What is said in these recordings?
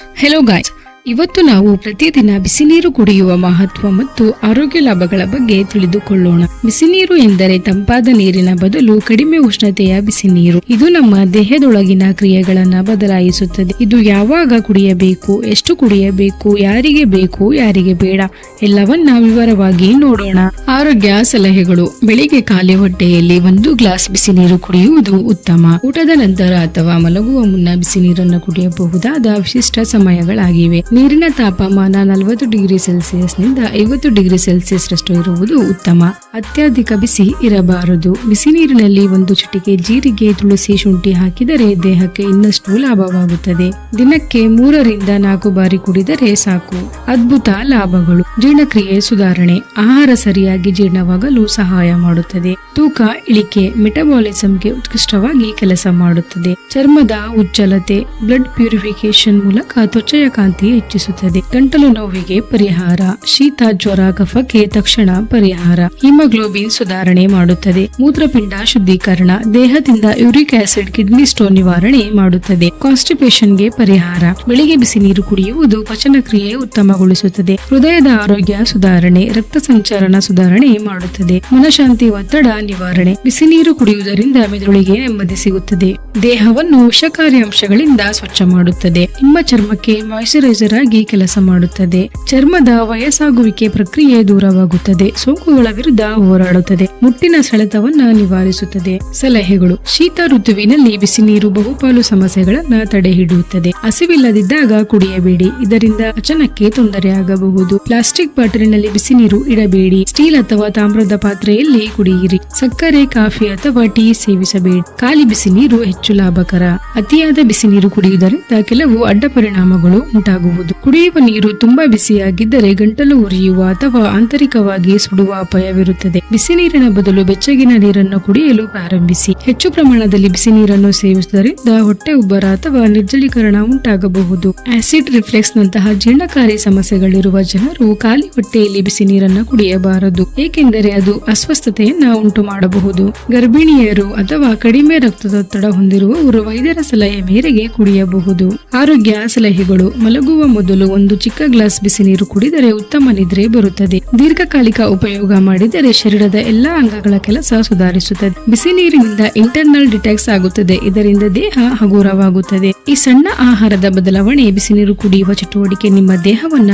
Hello guys, ಇವತ್ತು ನಾವು ಪ್ರತಿದಿನ ಬಿಸಿ ನೀರು ಕುಡಿಯುವ ಮಹತ್ವ ಮತ್ತು ಆರೋಗ್ಯ ಲಾಭಗಳ ಬಗ್ಗೆ ತಿಳಿದುಕೊಳ್ಳೋಣ. ಬಿಸಿ ನೀರು ಎಂದರೆ ತಂಪಾದ ನೀರಿನ ಬದಲು ಕಡಿಮೆ ಉಷ್ಣತೆಯ ಬಿಸಿ ನೀರು ಇದು ನಮ್ಮ ದೇಹದೊಳಗಿನ ಕ್ರಿಯೆಗಳನ್ನ ಬದಲಾಯಿಸುತ್ತದೆ. ಇದು ಯಾವಾಗ ಕುಡಿಯಬೇಕು, ಎಷ್ಟು ಕುಡಿಯಬೇಕು, ಯಾರಿಗೆ ಬೇಕು, ಯಾರಿಗೆ ಬೇಡ ಎಲ್ಲವನ್ನ ವಿವರವಾಗಿ ನೋಡೋಣ. ಆರೋಗ್ಯ ಸಲಹೆಗಳು. ಬೆಳಿಗ್ಗೆ ಖಾಲಿ ಹೊಟ್ಟೆಯಲ್ಲಿ ಒಂದು ಗ್ಲಾಸ್ ಬಿಸಿ ನೀರು ಕುಡಿಯುವುದು ಉತ್ತಮ. ಊಟದ ನಂತರ ಅಥವಾ ಮಲಗುವ ಮುನ್ನ ಬಿಸಿ ನೀರನ್ನು ಕುಡಿಯಬಹುದಾದ ವಿಶಿಷ್ಟ ಸಮಯಗಳಾಗಿವೆ. ನೀರಿನ ತಾಪಮಾನ ನಲವತ್ತು ಡಿಗ್ರಿ ಸೆಲ್ಸಿಯಸ್ನಿಂದ ಐವತ್ತು ಡಿಗ್ರಿ ಸೆಲ್ಸಿಯಸ್ ರಷ್ಟು ಇರುವುದು ಉತ್ತಮ. ಅತ್ಯಧಿಕ ಬಿಸಿ ಇರಬಾರದು. ಬಿಸಿ ನೀರಿನಲ್ಲಿ ಒಂದು ಚಿಟಿಕೆ ಜೀರಿಗೆ, ತುಳಸಿ ಶುಂಠಿ ಹಾಕಿದರೆ ದೇಹಕ್ಕೆ ಇನ್ನಷ್ಟು ಲಾಭವಾಗುತ್ತದೆ. ದಿನಕ್ಕೆ ಮೂರರಿಂದ ನಾಲ್ಕು ಬಾರಿ ಕುಡಿದರೆ ಸಾಕು. ಅದ್ಭುತ ಲಾಭಗಳು. ಜೀರ್ಣಕ್ರಿಯೆ ಸುಧಾರಣೆ. ಆಹಾರ ಸರಿಯಾಗಿ ಜೀರ್ಣವಾಗಲು ಸಹಾಯ ಮಾಡುತ್ತದೆ. ತೂಕ, ಇಳಿಕೆ, ಮೆಟಬಾಲಿಸಂಗೆ ಉತ್ಕೃಷ್ಟವಾಗಿ ಕೆಲಸ ಮಾಡುತ್ತದೆ. ಚರ್ಮದ ಉಜ್ಜಲತೆ ಬ್ಲಡ್ ಪ್ಯೂರಿಫಿಕೇಶನ್ ಮೂಲಕ ತ್ವಚೆಯ ಕಾಂತಿ ಹೆಚ್ಚಿಸುತ್ತದೆ ಗಂಟಲು ನೋವಿಗೆ ಪರಿಹಾರ, ಶೀತ, ಜ್ವರ ಕಫಕ್ಕೆ ತಕ್ಷಣ ಪರಿಹಾರ. ಹಿಮೋಗ್ಲೋಬಿನ್ ಸುಧಾರಣೆ ಮಾಡುತ್ತದೆ. ಮೂತ್ರಪಿಂಡ ಶುದ್ಧೀಕರಣ, ದೇಹದಿಂದ ಯೂರಿಕ್ ಆಸಿಡ್, ಕಿಡ್ನಿ ಸ್ಟೋನ್ ನಿವಾರಣೆ ಮಾಡುತ್ತದೆ. ಕಾನ್ಸ್ಟಿಪೇಷನ್ಗೆ ಪರಿಹಾರ. ಬೆಳಿಗ್ಗೆ ಬಿಸಿ ನೀರು ಕುಡಿಯುವುದು ಪಚನಕ್ರಿಯೆ ಉತ್ತಮಗೊಳಿಸುತ್ತದೆ. ಹೃದಯದ ಆರೋಗ್ಯ ಸುಧಾರಣೆ, ರಕ್ತ ಸಂಚಾರಣ ಸುಧಾರಣೆ ಮಾಡುತ್ತದೆ. ಮನಶಾಂತಿ ಒತ್ತಡ ನಿವಾರಣೆ. ಬಿಸಿ ನೀರು ಕುಡಿಯುವುದರಿಂದ ಮೆದುಳಿಗೆ ನೆಮ್ಮದಿ ಸಿಗುತ್ತದೆ. ದೇಹವನ್ನು ವಿಷಕಾರಿ ಅಂಶಗಳಿಂದ ಸ್ವಚ್ಛ ಮಾಡುತ್ತದೆ. ನಿಮ್ಮ ಚರ್ಮಕ್ಕೆ ಮಾಯಿಶ್ಚರೈಸರ್ ಆಗಿ ಕೆಲಸ ಮಾಡುತ್ತದೆ. ಚರ್ಮದ ವಯಸ್ಸಾಗುವಿಕೆ ಪ್ರಕ್ರಿಯೆ ದೂರವಾಗುತ್ತದೆ. ಸೋಂಕುಗಳ ವಿರುದ್ಧ ಹೋರಾಡುತ್ತದೆ. ಮುಟ್ಟಿನ ಸೆಳೆತವನ್ನ ನಿವಾರಿಸುತ್ತದೆ. ಸಲಹೆಗಳು. ಶೀತ ಋತುವಿನಲ್ಲಿ ಬಿಸಿ ನೀರು ಬಹುಪಾಲು ಸಮಸ್ಯೆಗಳನ್ನ ತಡೆಹಿಡಿಯುತ್ತದೆ. ಹಸಿವಿಲ್ಲದಿದ್ದಾಗ ಕುಡಿಯಬೇಡಿ. ಇದರಿಂದ ಅಚನಕ್ಕೆ ತೊಂದರೆಯಾಗಬಹುದು ಪ್ಲಾಸ್ಟಿಕ್ ಬಾಟಲಿನಲ್ಲಿ ಬಿಸಿ ನೀರು ಇಡಬೇಡಿ. ಸ್ಟೀಲ್ ಅಥವಾ ತಾಮ್ರದ ಪಾತ್ರೆಯಲ್ಲಿ ಕುಡಿಯಿರಿ. ಸಕ್ಕರೆ, ಕಾಫಿ ಅಥವಾ ಟೀ ಸೇವಿಸಬೇಡಿ. ಖಾಲಿ ಬಿಸಿ ನೀರು ಹೆಚ್ಚು ಲಾಭಕರ. ಅತಿಯಾದ ಬಿಸಿ ನೀರು ಕುಡಿಯುವುದರಿಂದ ಕೆಲವು ಅಡ್ಡ ಪರಿಣಾಮಗಳು ಉಂಟಾಗುವುದು. ಕುಡಿಯುವ ನೀರು ತುಂಬಾ ಬಿಸಿಯಾಗಿದ್ದರೆ ಗಂಟಲು ಉರಿಯುವ ಅಥವಾ ಆಂತರಿಕವಾಗಿ ಸುಡುವ ಅಪಾಯವಿರುತ್ತದೆ. ಬಿಸಿ ನೀರಿನ ಬದಲು ಬೆಚ್ಚಗಿನ ನೀರನ್ನು ಕುಡಿಯಲು ಪ್ರಾರಂಭಿಸಿ. ಹೆಚ್ಚು ಪ್ರಮಾಣದಲ್ಲಿ ಬಿಸಿ ನೀರನ್ನು ಸೇವಿಸುವುದರಿಂದ ಹೊಟ್ಟೆ ಉಬ್ಬರ ಅಥವಾ ನಿರ್ಜಲೀಕರಣ ಉಂಟಾಗಬಹುದು. ಆಸಿಡ್ ರಿಫ್ಲೆಕ್ಸ್ ನಂತಹ ಜೀರ್ಣಕಾರಿ ಸಮಸ್ಯೆಗಳಿರುವ ಜನರು ಖಾಲಿ ಹೊಟ್ಟೆಯಲ್ಲಿ ಬಿಸಿ ನೀರನ್ನು ಕುಡಿಯಬಾರದು. ಏಕೆಂದರೆ ಅದು ಅಸ್ವಸ್ಥತೆಯನ್ನ ಉಂಟು ಮಾಡಬಹುದು ಗರ್ಭಿಣಿಯರು ಅಥವಾ ಕಡಿಮೆ ರಕ್ತದೊತ್ತಡ ಹೊಂದಿರುವವರು ವೈದ್ಯರ ಸಲಹೆ ಮೇರೆಗೆ ಕುಡಿಯಬಹುದು. ಆರೋಗ್ಯ ಸಲಹೆಗಳು ಮಲಗುವ ಮೊದಲು ಒಂದು ಚಿಕ್ಕ ಗ್ಲಾಸ್ ಬಿಸಿ ನೀರು ಕುಡಿದರೆ ಉತ್ತಮ ನಿದ್ರೆ ಬರುತ್ತದೆ. ದೀರ್ಘಕಾಲಿಕ ಉಪಯೋಗ ಮಾಡಿದರೆ ಶರೀರದ ಎಲ್ಲಾ ಅಂಗಗಳ ಕೆಲಸ ಸುಧಾರಿಸುತ್ತದೆ. ಬಿಸಿ ನೀರಿನಿಂದ ಇಂಟರ್ನಲ್ ಡಿಟ್ಯಾಕ್ಸ್ ಆಗುತ್ತದೆ. ಇದರಿಂದ ದೇಹ ಹಗುರವಾಗುತ್ತದೆ. ಈ ಸಣ್ಣ ಆಹಾರದ ಬದಲಾವಣೆ ಬಿಸಿ ನೀರು ಕುಡಿಯುವ ಚಟುವಟಿಕೆ ನಿಮ್ಮ ದೇಹವನ್ನ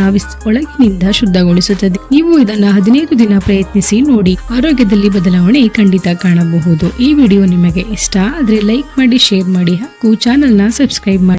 ಒಳಗಿನಿಂದ ಶುದ್ಧಗೊಳಿಸುತ್ತದೆ. ನೀವು ಇದನ್ನ ಹದಿನೈದು ದಿನ ಪ್ರಯತ್ನಿಸಿ ನೋಡಿ. ಆರೋಗ್ಯದಲ್ಲಿ ಬದಲಾವಣೆ ಖಂಡಿತ ಕಾಣಬಹುದು. ಈ ವಿಡಿಯೋ ನಿಮಗೆ ಇಷ್ಟ ಆದ್ರೆ ಲೈಕ್ ಮಾಡಿ, ಶೇರ್ ಮಾಡಿ ಹಾಗೂ ಚಾನೆಲ್ನ ಸಬ್ಸ್ಕ್ರೈಬ್ ಮಾಡಿ.